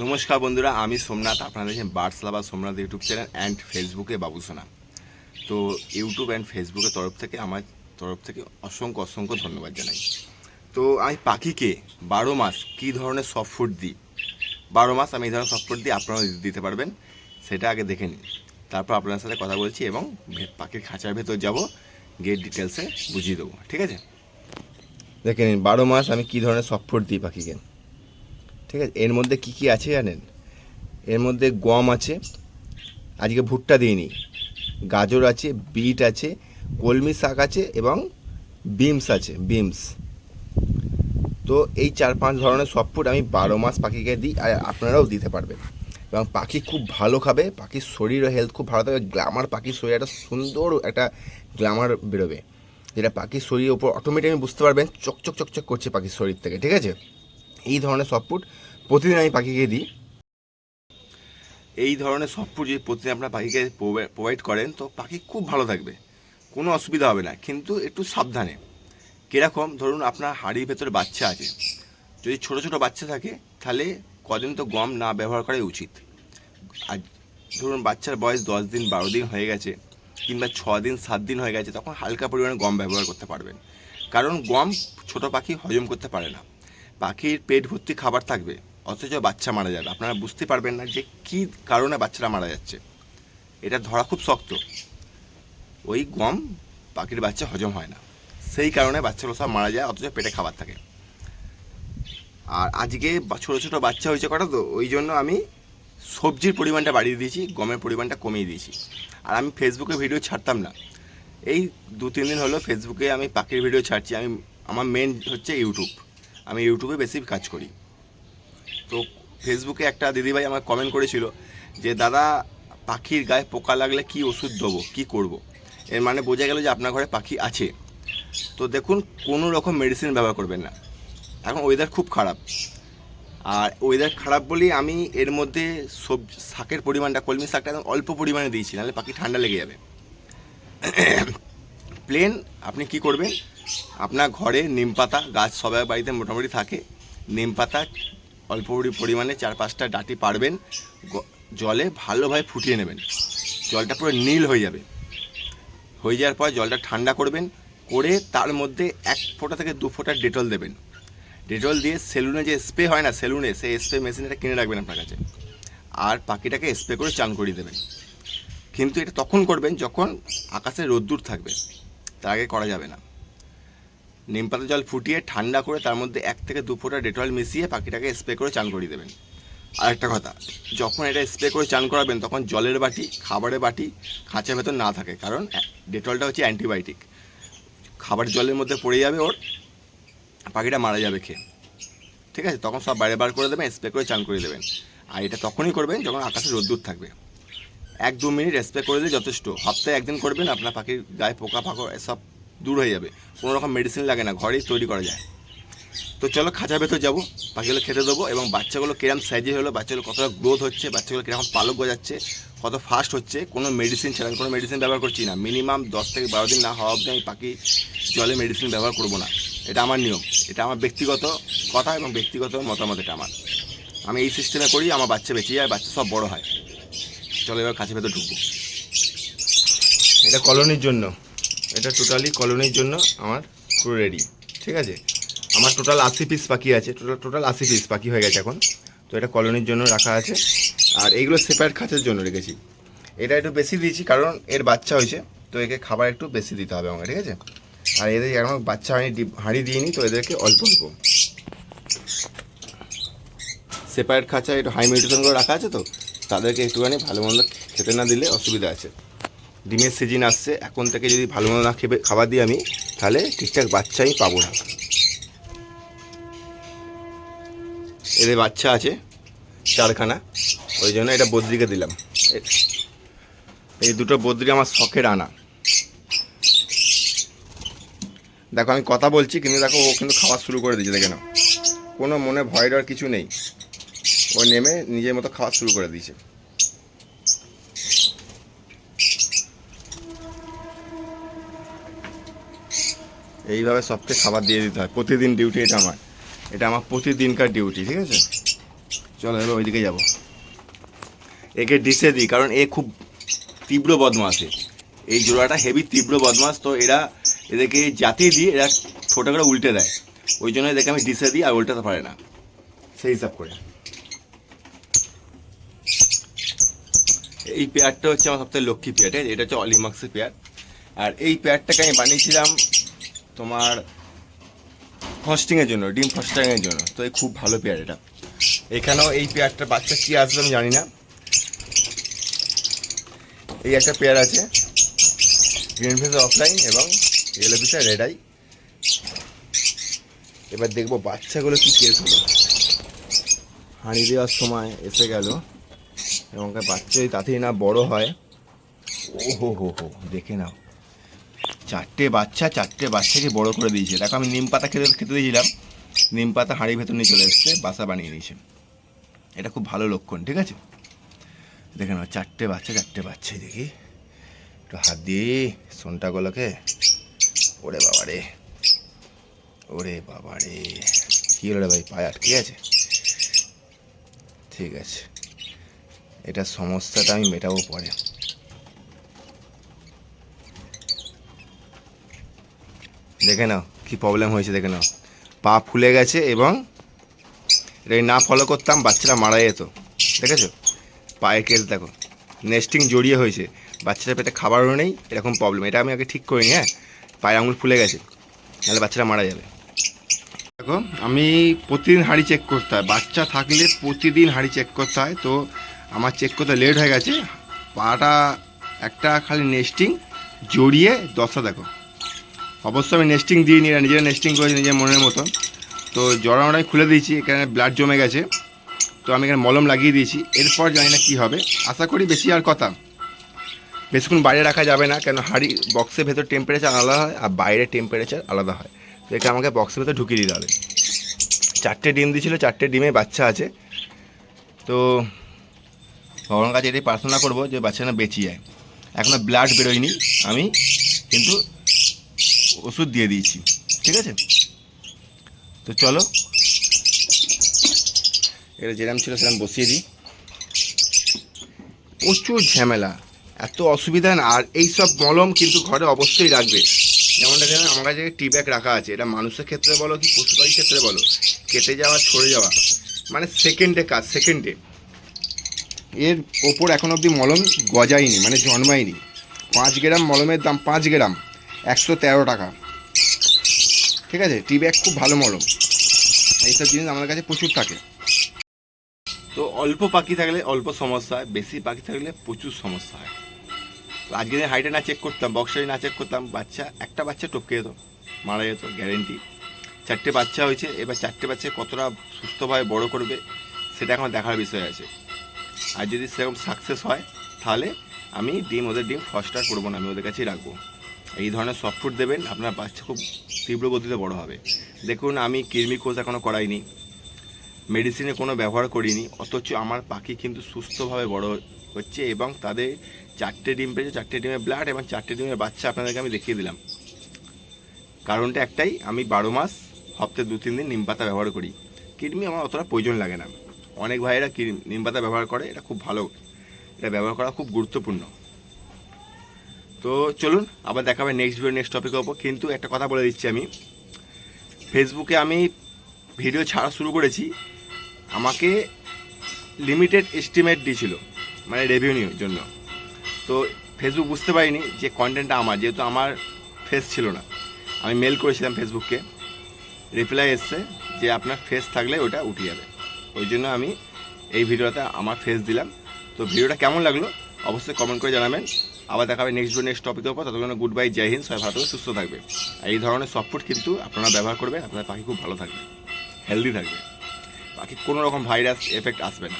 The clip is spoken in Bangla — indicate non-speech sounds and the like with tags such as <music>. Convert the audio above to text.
নমস্কার বন্ধুরা, আমি সোমনাথ। আপনারা দেখছেন birds lover Somnath YouTube channel and ফেসবুকে বাবুসোনা তো ইউটিউব অ্যান্ড ফেসবুকের তরফ থেকে, আমার তরফ থেকে অসংখ্য অসংখ্য ধন্যবাদ জানাই। তো আমি পাখিকে বারো মাস কী ধরনের সফট ফুড দিই? বারো মাস আমি এই ধরনের সফট ফুড দিই আপনারা দিতে পারবেন। সেটা আগে দেখে নিন। তারপর আপনার সাথে কথা বলছি এবং পাখির খাঁচার ভেতর যাব গিয়ে ডিটেলসে বুঝিয়ে দেবো। ঠিক আছে? দেখে নিন, বারো মাস আমি কী ধরনের সফট ফুড দিই পাখিকে? ঠিক আছে? এর মধ্যে কি কি আছে জানেন? এর মধ্যে গম আছে। আজকে ভুট্টা দিইনি। গাজর আছে, বিট আছে, কলমি শাক আছে এবং বিমস আছে, বিমস। তো এই চার পাঁচ ধরনের সব ফুড আমি বারো মাস পাখিকে দিই আর আপনারাও দিতে পারবেন। এবং পাখি খুব ভালো খাবে, পাখির শরীর ও হেলথ খুব ভালো থাকবে গ্লামার পাখির শরীর একটা সুন্দর একটা গ্লামার বেরোবে। যেটা পাখির শরীরের ওপর অটোমেটিক আমি বুঝতে পারবেন, চকচক চকচক করছে পাখির শরীর থেকে, ঠিক আছে? এই ধরনের সফট ফুড প্রতিদিন আমি পাখিকে দিই। এই ধরনের সফট ফুড যদি প্রতিদিন আপনার পাখিকে প্রোভাইড করেন, তো পাখি খুব ভালো থাকবে। কোনো অসুবিধা হবে না। কিন্তু একটু সাবধানে। কীরকম? ধরুন আপনার হাড়ির ভেতরে বাচ্চা আছে। যদি ছোট ছোট বাচ্চা থাকে, তাহলে কদিন তো গম না ব্যবহার করাই উচিত। আর ধরুন বাচ্চার বয়স দশ দিন, বারো দিন হয়ে গেছে, কিংবা ছ দিন, সাত দিন হয়ে গেছে, তখন হালকা পরিমাণে গম ব্যবহার করতে পারবেন। কারণ গম ছোট পাখি হজম করতে পারে না। পাখির পেট ভর্তি খাবার থাকবে, অথচ বাচ্চা মারা যাবে। আপনারা বুঝতে পারবেন না যে কী কারণে বাচ্চারা মারা যাচ্ছে। এটা ধরা খুব শক্ত। ওই গম পাখির বাচ্চা হজম হয় না। সেই কারণে বাচ্চাগুলো সব মারা যায়, অথচ পেটে খাবার থাকে। আর আজকে ছোটো ছোটো বাচ্চা হয়েছে কটা তো, ওই জন্য আমি সবজির পরিমাণটা বাড়িয়ে দিয়েছি, গমের পরিমাণটা কমিয়ে দিয়েছি। আর আমি ফেসবুকে ভিডিও ছাড়তাম না। এই দু তিন দিন হলো ফেসবুকে আমি পাখির ভিডিও ছাড়ছি। আমি, আমার মেন হচ্ছে ইউটিউব আমি ইউটিউবে বেশি কাজ করি। তো ফেসবুকে একটা দিদিভাই আমার কমেন্ট করেছিল যে, দাদা, পাখির গায়ে পোকা লাগলে কি ওষুধ দেবো? কি করব। এর মানে বোঝা গেল যে আপনার ঘরে পাখি আছে। তো দেখুন, কোনো রকম মেডিসিন ব্যবহার করবেন না। এখন ওয়েদার খুব খারাপ। আর ওয়েদার খারাপ বলেই আমি এর মধ্যে সব শাকের পরিমাণটা, কলমি শাকটা একদম অল্প পরিমাণে দিয়েছি, নাহলে পাখি ঠান্ডা লেগে যাবে। <coughs> প্লেন আপনি কি করবেন আপনার ঘরে নিম পাতা, গাছ সবাই বাড়িতে মোটামুটি থাকে। নিম পাতা অল্প পরিমাণে চার পাঁচটা ডাটি পারবেন জলে ভালোভাবে ফুটিয়ে নেবেন। জলটা পুরো নীল হয়ে যাবে। হয়ে যাওয়ার পর জলটা ঠান্ডা করবেন, করে তার মধ্যে এক ফোঁটা থেকে দু ফোঁটা ডেটল দেবেন। ডেটল দিয়ে সেলুনে যে স্প্রে হয় না, সেলুনে সেই স্প্রে মেশিনটা কিনে রাখবেন আপনার কাছে। আর পাখিটাকে স্প্রে করে চান করিয়ে দেবেন। কিন্তু এটা তখন করবেন যখন আকাশে রোদ্দুর থাকবে। তার আগে করা যাবে না। নিম পাতা জল ফুটিয়ে ঠান্ডা করে তার মধ্যে এক থেকে দু ফোঁটা ডেটল মিশিয়ে পাখিটাকে স্প্রে করে চান করিয়ে দেবেন। আর একটা কথা, যখন এটা স্প্রে করে চান করাবেন, তখন জলের বাটি, খাবারের বাটি, খাঁচার ভেতর না থাকে, কারণ ডেটলটা হচ্ছে অ্যান্টিবায়োটিক। খাবার জলের মধ্যে পড়ে যাবে ওর, পাখিটা মারা যাবে খেয়ে। ঠিক আছে? তখন সব বাইরে বার করে দেবেন, স্প্রে করে চান করে দেবেন। আর এটা তখনই করবেন যখন আকাশে রোদ্দুর থাকবে। এক দু মিনিট স্প্রে করে দিলে যথেষ্ট। সপ্তাহে একদিন করবেন, আপনার পাখির গায়ে পোকা ফাঁকা সব দূর হয়ে যাবে। কোনো রকম মেডিসিন লাগে না, ঘরেই তৈরি করা যায়। তো চলো খাঁচা ভেতর যাব, পাখিগুলো খেতে দেবো এবং বাচ্চাগুলো কিরম সাইজে হলো, বাচ্চাগুলো কতটা গ্রোথ হচ্ছে, বাচ্চাগুলো কীরকম পালক গজাচ্ছে, কত ফাস্ট হচ্ছে, কোনো মেডিসিন ছাড়া কোনো মেডিসিন ব্যবহার করছি না। মিনিমাম দশ থেকে বারো দিন না হওয়া অবধি আমি পাখি জলে মেডিসিন ব্যবহার করব না। এটা আমার নিয়ম, এটা আমার ব্যক্তিগত কথা এবং ব্যক্তিগত মতামত এটা আমার। আমি এই সিস্টেমে করি, আমার বাচ্চা বেঁচে যায়, বাচ্চা সব বড় হয়। চলো এবার কাছে ভেতর ঢুকবো। এটা কলোনির জন্য। এটা টোটালি কলোনির জন্য আমার পুরো রেডি ঠিক আছে? আমার টোটাল আশি পিস পাখি আছে টোটাল টোটাল আশি পিস পাখি হয়ে গেছে এখন। তো এটা কলোনির জন্য রাখা আছে। আর এইগুলো সেপারেট খাঁচার জন্য রেখেছি। এটা একটু বেশি দিয়েছি কারণ এর বাচ্চা হয়েছে, তো একে খাবার একটু বেশি দিতে হবে আমাকে, ঠিক আছে? আর এদের এখন বাচ্চা হয়নি ডিপ- হাঁড়ি দিইনি, তো এদেরকে অল্প অল্প। সেপারেট খাঁচা একটু হাই মেডিটেশন করে রাখা আছে তো? তাদেরকে একটুখানি ভালো মন্দ খেতে না দিলে অসুবিধা আছে। ডিমের সিজন আসছে, এখন থেকে যদি ভালো মন্দ না খেবে খাবার দিই আমি, তাহলে ঠিকঠাক বাচ্চাই পাবো না। এদের বাচ্চা আছে, চারখানা, ওই জন্য এটা বদ্রিকে দিলাম। এই দুটো বদ্রি আমার শখের আনা। দেখো, আমি কথা বলছি, কিন্তু দেখো, ও কিন্তু খাওয়া শুরু করে দিয়েছে, দেখে নাও। কোনো মনে ভয় ডর কিছু নেই। ও নেমে নিজের মতো খাওয়া শুরু করে দিয়েছে। এইভাবে সবকে খাবার দিয়ে দিতে হয়। প্রতিদিন ডিউটি এটা আমার। এটা আমার প্রতিদিনকার ডিউটি ঠিক আছে? চলো এবার ওইদিকে যাব। একে ডিসে দিই, কারণ এ খুব তীব্র বদমাসে এই জোড়াটা হেভি তীব্র বদমাস তো এরা এদেরকে জাতি দিয়ে এরা ছোটো করে উল্টে দেয়। ওই জন্য এদেরকে আমি ডিসে দিই আর উল্টাতে পারে না। সেই হিসাব করে। এই পেয়ারটা হচ্ছে আমার সবথেকে লক্ষ্মী পেয়ার ঠিক আছে? এটা হচ্ছে অলিমাক্সের পেয়ার আর এই পেয়ারটাকে আমি বানিয়েছিলাম তোমার ফস্টিংয়ের জন্য, ডিম ফস্টিংয়ের জন্য। তো এই খুব ভালো পেয়ার এটা। এখানেও এই পেয়ারটার বাচ্চা কী আসবে আমি জানি না। এই একটা পেয়ার আছে গ্রিন ফিস অফলাইন এবং ইয়েলো ফিসের রেড আই এবার দেখব বাচ্চাগুলো কি কেস হলো হাঁড়ি দেওয়ার সময় এসে গেল। এবং বাচ্চা যদি তাড়াতাড়ি না বড় হয়। ও হো হো হো, দেখে নাও। চারটে বাচ্চা, চারটে বাচ্চাকে বড় করে দিয়েছে। দেখো, আমি নিম পাতা খেতে খেতে দিয়েছিলাম। নিম পাতা হাঁড়ির ভেতর নিয়ে চলে এসছে, বাসা বানিয়ে নিয়েছে। এটা খুব ভালো লক্ষণ, ঠিক আছে? দেখে নাও, চারটে বাচ্চা, চারটে বাচ্চাই দেখি। একটু হাত দিয়ে সোনটাগুলোকে ওরে বাবা রে। ওরে বাবা রে। কী হলো রে ভাই, পায়ে আটকে আছে ঠিক আছে। এটা সমস্যাটা আমি মেটাবো পরে। দেখে নাও, কী প্রবলেম হয়েছে দেখে নাও। পা ফুলে গেছে এবং এটা না ফলো করতাম, বাচ্চারা মারা যেত। দেখেছ? পায়ের কেস দেখো। নেস্টিং জড়িয়ে হয়েছে। বাচ্চাটার পেটে খাবারও নেই, এরকম প্রবলেম এটা আমি আগে ঠিক করিনি হ্যাঁ? পায়ে আঙুল ফুলে গেছে, নাহলে বাচ্চারা মারা যাবে। দেখো, আমি প্রতিদিন হাঁড়ি চেক করতে হয়। বাচ্চা থাকলে প্রতিদিন হাঁড়ি চেক করতে হয়। তো আমার চেক করতে লেট হয়ে গেছে। পাটা একটা খালি নেস্টিং জড়িয়ে দশা দেখো। অবশ্য আমি নেস্টিং দিইনি এরা নিজেরা নেস্টিং করেছি নিজের মনের মতন। তো জড়ানোটা আমি খুলে দিয়েছি, এখানে ব্লাড জমে গেছে। তো আমি এখানে মলম লাগিয়ে দিয়েছি, এরপর জানি না কী হবে। আশা করি বেশি আর কথা। বেশিক্ষণ বাইরে রাখা যাবে না, কেন হাঁড়ি বক্সের ভেতর টেম্পারেচার আলাদা হয় আর বাইরে টেম্পারেচার আলাদা হয়। তো একে আমাকে বক্সের ভেতর ঢুকিয়ে দিতে হবে। চারটে ডিম দিয়েছিল, চারটে ডিমে বাচ্চা আছে। তো ভগবান কাছে এটাই প্রার্থনা করব যে বাচ্চাটা বেঁচে যায়। এখনও ব্লাড বেরোয়নি আমি, কিন্তু ওষুধ দিয়ে দিয়েছি, ঠিক আছে? তো চলো। এটা যেরকম ছিল সেরকম বসিয়ে দিই। প্রচুর ঝামেলা, এত অসুবিধা না, আর এই সব মলম কিন্তু ঘরে অবশ্যই রাখবে। যেমনটা দেখেন আমার কাছে টি ব্যাগ রাখা আছে, এটা মানুষের ক্ষেত্রে বলো কি পশু পাখির ক্ষেত্রে বলো, কেটে যাওয়া, ছড়ে যাওয়া মানে সেকেন্ডে কাজ সেকেন্ডে এর ওপর এখন অবধি মলম গজায়নি মানে জন্মায়নি। পাঁচ গ্রাম মলমের দাম পাঁচ গ্রাম। একশো তেরো টাকা। ঠিক আছে? টি ব্যাগ খুব ভালো মলম। এইসব জিনিস আমাদের কাছে প্রচুর থাকে। তো অল্প পাখি থাকলে অল্প সমস্যা হয়, বেশি পাখি থাকলে প্রচুর সমস্যা হয়। তো আজকে দিন হাইটে না চেক করতাম বক্সারি না চেক করতাম, বাচ্চা, একটা বাচ্চা টপকে যেত, মারা যেত গ্যারেন্টি চারটে বাচ্চা হয়েছে, এবার চারটে বাচ্চা কতটা সুস্থভাবে বড় করবে, সেটা এখন দেখার বিষয় আছে। আর যদি সেরকম সাকসেস হয়, তাহলে আমি ডিম, ওদের ডিম ফস্টার করব না, আমি ওদের কাছেই রাখব। এই ধরনের সফট ফুড দেবেন, আপনার বাচ্চা খুব তীব্র গতিতে বড় হবে। দেখুন, আমি কৃমি কোষ এখনও করাইনি মেডিসিনে কোনো ব্যবহার করিনি, অথচ আমার পাখি কিন্তু সুস্থভাবে বড় হচ্ছে এবং তাদের চারটে ডিম পেয়েছে, চারটে ডিমের ব্লাড এবং চারটে ডিমের বাচ্চা আপনাদেরকে আমি দেখিয়ে দিলাম। কারণটা একটাই, আমি বারো মাস হপ্তাহে দু, তিন দিন নিম পাতা ব্যবহার করি। কৃমি আমার অতটা প্রয়োজন লাগে না। অনেক ভাইয়েরা নিম পাতা ব্যবহার করে, এটা খুব ভালো, এটা ব্যবহার করা খুব গুরুত্বপূর্ণ। তো চলুন, আবার দেখাবে নেক্সট ভিডিও নেক্সট টপিকের ওপর কিন্তু একটা কথা বলে দিচ্ছি আমি। ফেসবুকে আমি ভিডিও ছাড়া শুরু করেছি। আমাকে লিমিটেড এস্টিমেট দিয়েছিল মানে রেভিনিউর জন্য। তো ফেসবুক বুঝতে পারিনি যে কন্টেন্টটা আমার, যেহেতু আমার ফেস ছিল না। আমি মেল করেছিলাম ফেসবুককে রিপ্লাই এসছে যে আপনার ফেস থাকলে ওটা উঠে যাবে। ওই জন্য আমি এই ভিডিওতে আমার ফেস দিলাম। তো ভিডিওটা কেমন লাগল? অবশ্যই কমেন্ট করে জানাবেন। আবার দেখাবে নেক্সট ভিডিও নেক্সট টপিকের উপর। ততক্ষণ গুড বাই জয় হিন্দ, সবাই ভালো সুস্থ থাকবে। আর এই ধরনের সফট ফুড কিন্তু আপনারা ব্যবহার করবেন আপনার পাখি খুব ভালো থাকবে হেলদি থাকবে। পাখি কোনো রকম ভাইরাস এফেক্ট আসবে না।